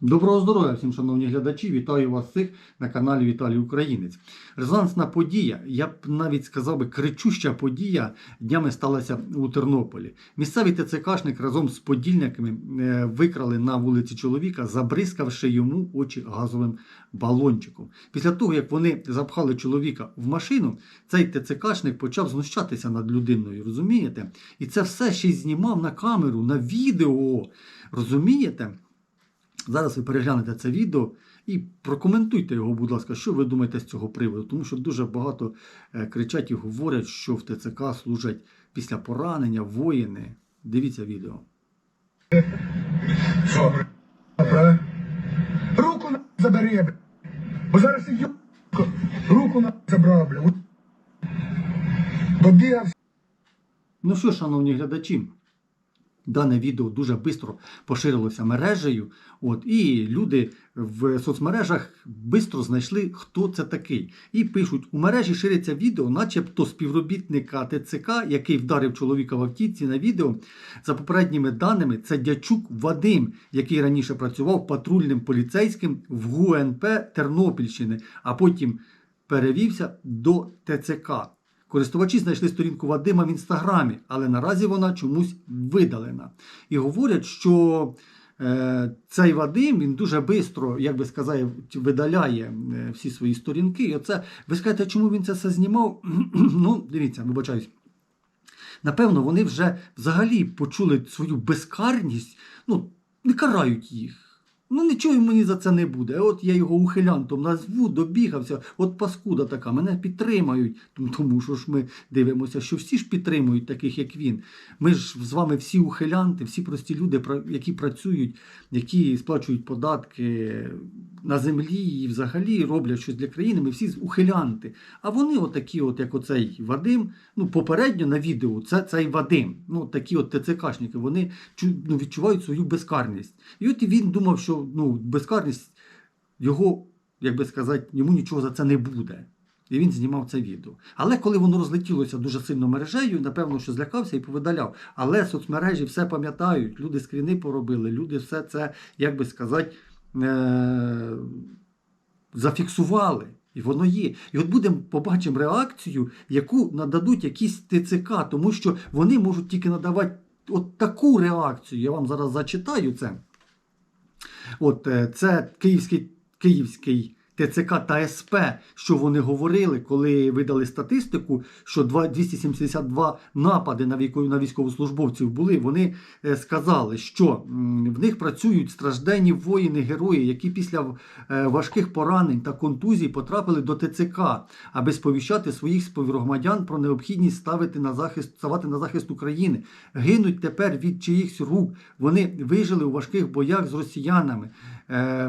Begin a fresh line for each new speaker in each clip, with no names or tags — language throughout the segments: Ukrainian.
Доброго здоров'я всім, шановні глядачі! Вітаю вас всіх на каналі Віталій Українець. Резонансна подія, я б навіть сказав би, кричуща подія днями сталася у Тернополі. Місцевий ТЦКшник разом з подільниками е, викрали на вулиці чоловіка, забризкавши йому очі газовим балончиком. Після того, як вони запхали чоловіка в машину, цей ТЦКшник почав знущатися над людиною, розумієте? І це все ще й знімав на камеру, на відео. Розумієте? Зараз ви переглянете це відео і прокоментуйте його, будь ласка, що ви думаєте з цього приводу. Тому що дуже багато е, кричать і говорять, що в ТЦК служать після поранення воїни. Дивіться відео.
Руку на забери, бля. Бо зараз і руку на забрав, бля. Добігався.
Ну що, шановні глядачі, дане відео дуже швидко поширилося мережею. От, і люди в соцмережах швидко знайшли, хто це такий. І пишуть, у мережі шириться відео, начебто співробітника ТЦК, який вдарив чоловіка в автівці на відео. За попередніми даними, це дячук Вадим, який раніше працював патрульним поліцейським в ГУНП Тернопільщини, а потім перевівся до ТЦК. Користувачі знайшли сторінку Вадима в інстаграмі, але наразі вона чомусь видалена. І говорять, що е, цей Вадим він дуже швидко, як би сказати, видаляє е, всі свої сторінки. І оце, ви скажете, чому він це все знімав? ну, дивіться, вибачаюсь. Напевно, вони вже взагалі почули свою безкарність, ну, не карають їх. Ну нічого мені за це не буде. От я його ухилянтом назву, добігався, от паскуда така, мене підтримають. Тому- що ж ми дивимося, що всі ж підтримують таких, як він. Ми ж з вами всі ухилянти, всі прості люди, які працюють, які сплачують податки на землі і взагалі роблять щось для країни. Ми всі ухилянти. А вони, отакі, от як оцей Вадим, ну попередньо на відео, це цей Вадим. Ну такі от ТЦКшники, вони ну, відчувають свою безкарність. І от він думав, що ну, безкарність його, як би сказати, йому нічого за це не буде. І він знімав це відео. Але коли воно розлетілося дуже сильно мережею, напевно, що злякався і повидаляв. Але соцмережі все пам'ятають, люди скріни поробили, люди все це, як би сказати, е- зафіксували. І воно є. І от будемо побачимо реакцію, яку нададуть якісь ТЦК, тому що вони можуть тільки надавати от таку реакцію. Я вам зараз зачитаю це. От е, це київський, київський ТЦК та СП, що вони говорили, коли видали статистику, що два- 272 напади на військовослужбовців були. Вони е, сказали, що в них працюють стражденні воїни, герої, які після е, важких поранень та контузій потрапили до ТЦК, аби сповіщати своїх співгромадян про необхідність ставити на захист, ставати на захист України. Гинуть тепер від чиїхсь рук. Вони вижили у важких боях з росіянами,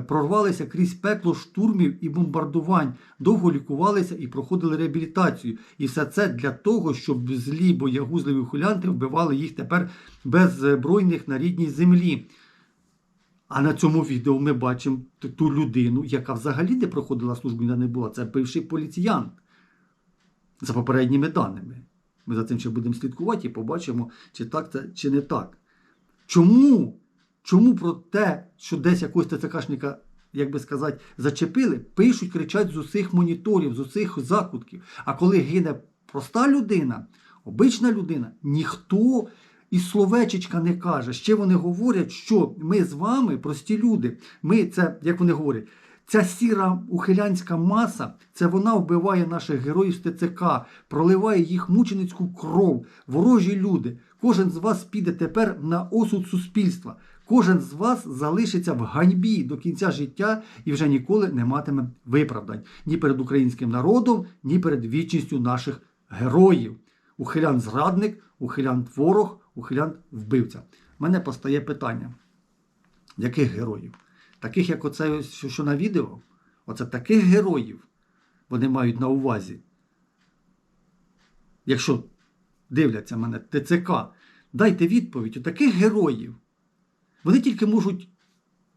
прорвалися крізь пекло штурмів і бомбардувань, довго лікувалися і проходили реабілітацію. І все це для того, щоб злі боягузливі ухилянти вбивали їх тепер беззбройних на рідній землі. А на цьому відео ми бачимо ту людину, яка взагалі не проходила службу, не була. Це бивший поліціянт. За попередніми даними. Ми за цим ще будемо слідкувати і побачимо, чи так це, чи не так. Чому? Чому про те, що десь якогось ТЦКшника, як би сказати, зачепили, пишуть, кричать з усіх моніторів, з усіх закутків. А коли гине проста людина, обична людина, ніхто і словечечка не каже. Ще вони говорять, що ми з вами, прості люди, ми це, як вони говорять, Ця сіра ухилянська маса, це вона вбиває наших героїв з ТЦК, проливає їх мученицьку кров, ворожі люди. Кожен з вас піде тепер на осуд суспільства. Кожен з вас залишиться в ганьбі до кінця життя і вже ніколи не матиме виправдань ні перед українським народом, ні перед вічністю наших героїв. Ухилян зрадник, ухилян ворог, ухилян вбивця. Мене постає питання: яких героїв? Таких, як оце, що на відео, оце таких героїв вони мають на увазі. Якщо дивляться мене ТЦК, дайте відповідь у таких героїв. Вони тільки можуть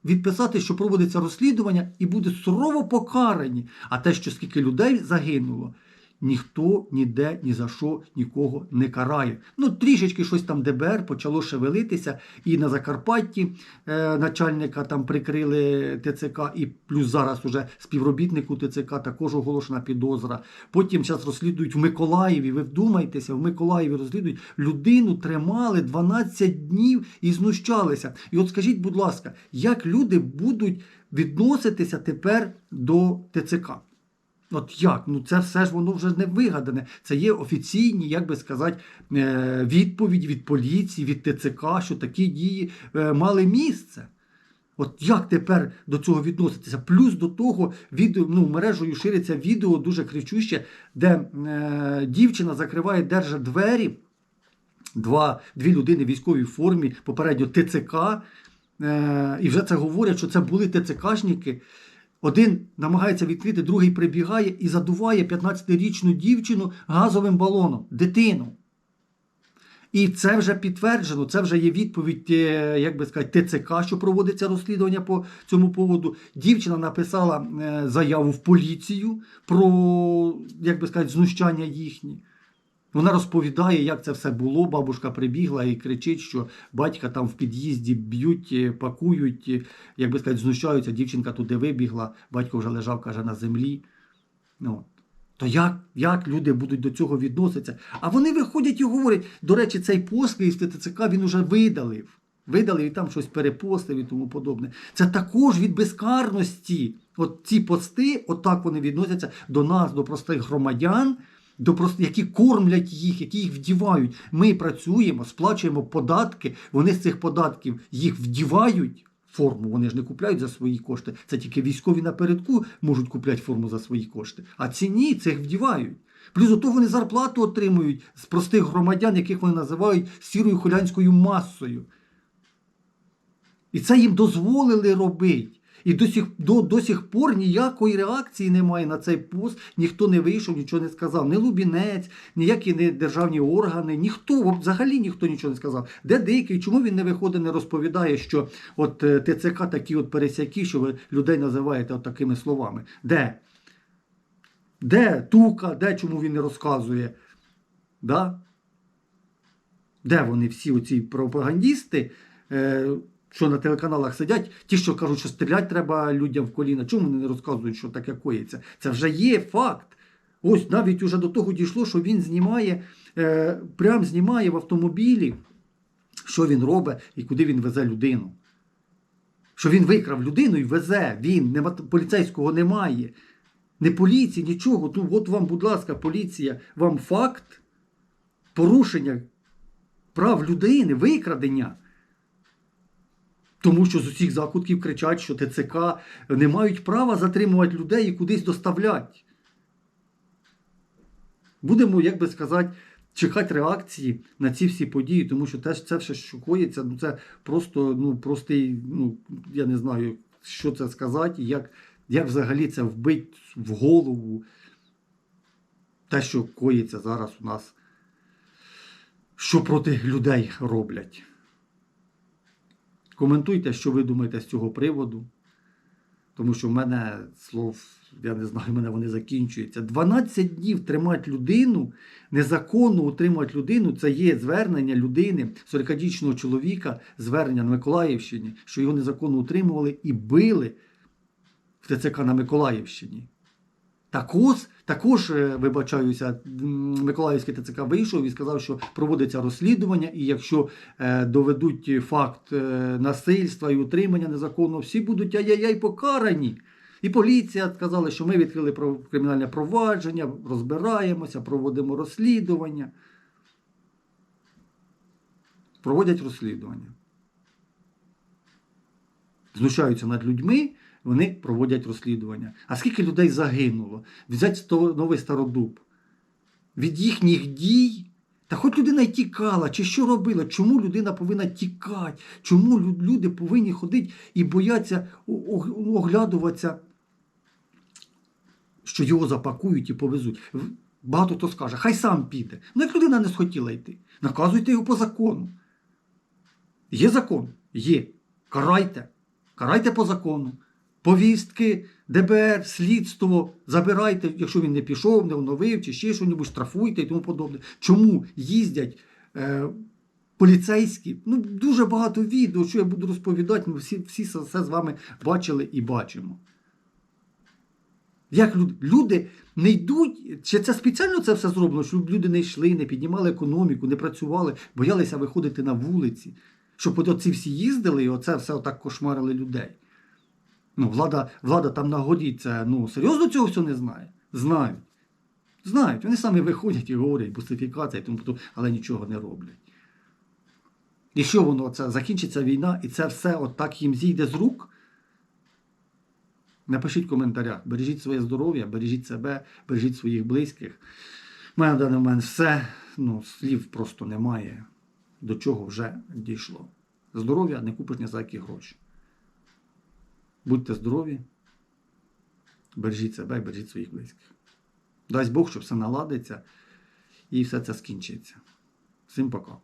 відписати, що проводиться розслідування і буде сурово покарані. А те, що скільки людей загинуло, ніхто ніде ні за що нікого не карає. Ну, трішечки щось там ДБР почало шевелитися, і на Закарпатті е, начальника там прикрили ТЦК, і плюс зараз уже співробітнику ТЦК також оголошена підозра. Потім зараз розслідують в Миколаєві. Ви вдумайтеся, в Миколаєві розслідують людину, тримали 12 днів і знущалися. І от скажіть, будь ласка, як люди будуть відноситися тепер до ТЦК? От як? Ну це все ж воно вже не вигадане. Це є офіційні, як би сказати, е, відповідь від поліції, від ТЦК, що такі дії е, мали місце. От як тепер до цього відноситися? Плюс до того відео, ну, мережею шириться відео дуже кричуще, де е, дівчина закриває держа двері. Два, дві людини в військовій формі, попередньо ТЦК. Е, і вже це говорять, що це були ТЦКшники. Один намагається відкрити, другий прибігає і задуває 15-річну дівчину газовим балоном, дитину. І це вже підтверджено, це вже є відповідь, е, як би сказати, ТЦК, що проводиться розслідування по цьому поводу. Дівчина написала е, заяву в поліцію про, як би сказати, знущання їхні. Вона розповідає, як це все було. Бабушка прибігла і кричить, що батька там в під'їзді б'ють, е, пакують, е, як би сказати, знущаються. Дівчинка туди вибігла, батько вже лежав, каже, на землі. Ну, то як, як люди будуть до цього відноситися? А вони виходять і говорять, до речі, цей пост із ТЦК він уже видалив. Видалив і там щось перепостив і тому подобне. Це також від безкарності. От ці пости, отак вони відносяться до нас, до простих громадян. Які кормлять їх, які їх вдівають. Ми працюємо, сплачуємо податки, вони з цих податків їх вдівають. Форму вони ж не купляють за свої кошти. Це тільки військові напередку можуть купляти форму за свої кошти. А ці ні, це їх вдівають. Плюс до того вони зарплату отримують з простих громадян, яких вони називають сірою хулянською масою. І це їм дозволили робити. І до сих, до, до сих пор ніякої реакції немає на цей пост, ніхто не вийшов, нічого не сказав. Ні Лубінець, ніякі не державні органи, ніхто, взагалі ніхто нічого не сказав. Де деякий, чому він не виходить, не розповідає, що от е, ТЦК такі от пересяки, що ви людей називаєте от такими словами. Де? Де тука, де чому він не розказує? Да? Де вони всі оці пропагандісти? Е, що на телеканалах сидять, ті, що кажуть, що стріляти треба людям в коліна. Чому вони не розказують, що таке коїться? Це вже є факт. Ось навіть уже до того дійшло, що він знімає, е, прям знімає в автомобілі, що він робить і куди він везе людину. Що він викрав людину і везе. Він, нема, поліцейського немає. Не поліції, нічого. Ну, от вам, будь ласка, поліція, вам факт порушення прав людини, викрадення. Тому що з усіх закутків кричать, що ТЦК не мають права затримувати людей і кудись доставляти. Будемо, як би сказати, чекати реакції на ці всі події, тому що те, це все, що коїться, ну це просто ну, простий, ну, я не знаю, що це сказати, як, як взагалі це вбить в голову. Те, що коїться зараз у нас, що проти людей роблять. Коментуйте, що ви думаєте з цього приводу. Тому що в мене слов, я не знаю, в мене вони закінчуються. 12 днів тримати людину, незаконно утримувати людину, це є звернення людини, 40-річного чоловіка, звернення на Миколаївщині, що його незаконно утримували і били в ТЦК на Миколаївщині. Також, також, е, вибачаюся, Миколаївський ТЦК вийшов і сказав, що проводиться розслідування, і якщо е, доведуть факт е, насильства і утримання незаконно, всі будуть ай-яй-яй покарані. І поліція сказала, що ми відкрили кримінальне провадження, розбираємося, проводимо розслідування. Проводять розслідування. Знущаються над людьми, вони проводять розслідування. А скільки людей загинуло? Взять новий стародуб. Від їхніх дій. Та хоч людина й тікала, чи що робила, чому людина повинна тікати, чому люди повинні ходити і бояться оглядуватися, що його запакують і повезуть. Багато хто скаже, хай сам піде. Ну як людина не схотіла йти, наказуйте його по закону. Є закон? Є. Карайте. Карайте по закону. Повістки ДБР, слідство, забирайте, якщо він не пішов, не оновив, чи ще щось, штрафуйте і тому подобне. Чому їздять е, поліцейські? Ну, дуже багато відео, що я буду розповідати, ми всі, всі це з вами бачили і бачимо. Як люди, люди не йдуть, чи це спеціально це все зроблено, щоб люди не йшли, не піднімали економіку, не працювали, боялися виходити на вулиці, щоб от оці всі їздили і оце все отак кошмарили людей. Ну, влада, влада там на годі це ну, серйозно цього всього не знає? Знають. Знають. Вони самі виходять і говорять, бусифікація, і тому, але нічого не роблять. І що воно це закінчиться війна, і це все отак їм зійде з рук? Напишіть в коментарях. Бережіть своє здоров'я, бережіть себе, бережіть своїх близьких. У мене в даний момент все, ну, слів просто немає, до чого вже дійшло. Здоров'я не купиш ні за які гроші. Будьте здорові, бережіть себе і бережіть своїх близьких. Дасть Бог, щоб все наладиться і все це скінчиться. Всім пока.